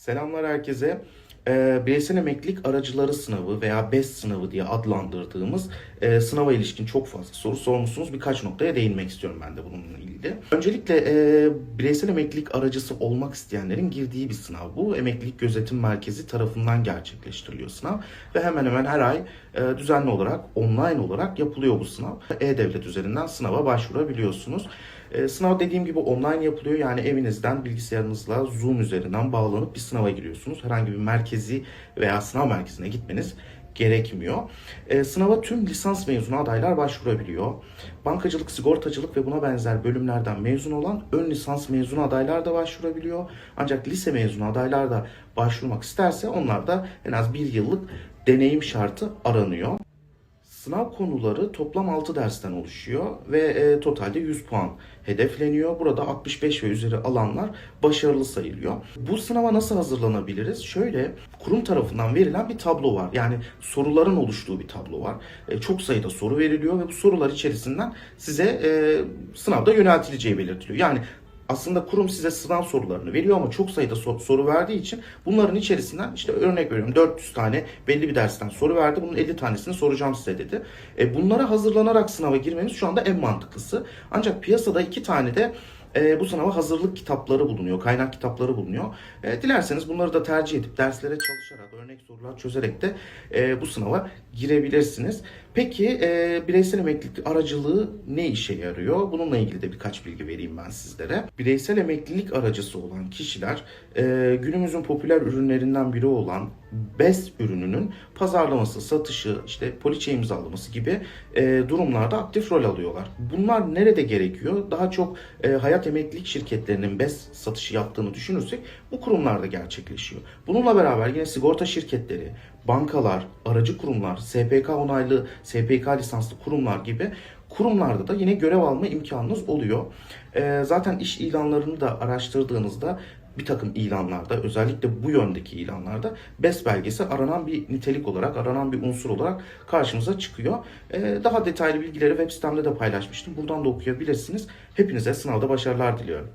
Selamlar herkese. Ee, bireysel emeklilik aracıları sınavı veya BES sınavı diye adlandırdığımız e, sınava ilişkin çok fazla soru sormuşsunuz. Birkaç noktaya değinmek istiyorum ben de bununla ilgili. Öncelikle e, bireysel emeklilik aracısı olmak isteyenlerin girdiği bir sınav bu. Emeklilik Gözetim Merkezi tarafından gerçekleştiriliyor sınav ve hemen hemen her ay e, düzenli olarak online olarak yapılıyor bu sınav. E-Devlet üzerinden sınava başvurabiliyorsunuz. E, sınav dediğim gibi online yapılıyor. Yani evinizden bilgisayarınızla Zoom üzerinden bağlanıp bir sınava giriyorsunuz. Herhangi bir merkezi veya sınav merkezine gitmeniz gerekmiyor. E, sınava tüm lisans mezunu adaylar başvurabiliyor. Bankacılık, sigortacılık ve buna benzer bölümlerden mezun olan ön lisans mezunu adaylar da başvurabiliyor. Ancak lise mezunu adaylar da başvurmak isterse onlar da en az bir yıllık deneyim şartı aranıyor. Sınav konuları toplam 6 dersten oluşuyor ve e, totalde 100 puan hedefleniyor. Burada 65 ve üzeri alanlar başarılı sayılıyor. Bu sınava nasıl hazırlanabiliriz? Şöyle kurum tarafından verilen bir tablo var. Yani soruların oluştuğu bir tablo var. E, çok sayıda soru veriliyor ve bu sorular içerisinden size e, sınavda yöneltileceği belirtiliyor. Yani aslında kurum size sınav sorularını veriyor ama çok sayıda so- soru verdiği için bunların içerisinden işte örnek veriyorum 400 tane belli bir dersten soru verdi. Bunun 50 tanesini soracağım size dedi. E, bunlara hazırlanarak sınava girmeniz şu anda en mantıklısı. Ancak piyasada iki tane de e, bu sınava hazırlık kitapları bulunuyor, kaynak kitapları bulunuyor. E, dilerseniz bunları da tercih edip derslere çalışarak, örnek sorular çözerek de e, bu sınava girebilirsiniz. Peki e, bireysel emeklilik aracılığı ne işe yarıyor? Bununla ilgili de birkaç bilgi vereyim ben sizlere. Bireysel emeklilik aracısı olan kişiler e, günümüzün popüler ürünlerinden biri olan BES ürününün pazarlaması, satışı, işte poliçe imzalaması gibi e, durumlarda aktif rol alıyorlar. Bunlar nerede gerekiyor? Daha çok e, hayat emeklilik şirketlerinin BES satışı yaptığını düşünürsek bu kurumlarda gerçekleşiyor. Bununla beraber yine sigorta şirketleri, bankalar, aracı kurumlar, SPK onaylı, SPK lisanslı kurumlar gibi kurumlarda da yine görev alma imkanınız oluyor. E, zaten iş ilanlarını da araştırdığınızda bir takım ilanlarda özellikle bu yöndeki ilanlarda BES belgesi aranan bir nitelik olarak, aranan bir unsur olarak karşımıza çıkıyor. Ee, daha detaylı bilgileri web sitemde de paylaşmıştım. Buradan da okuyabilirsiniz. Hepinize sınavda başarılar diliyorum.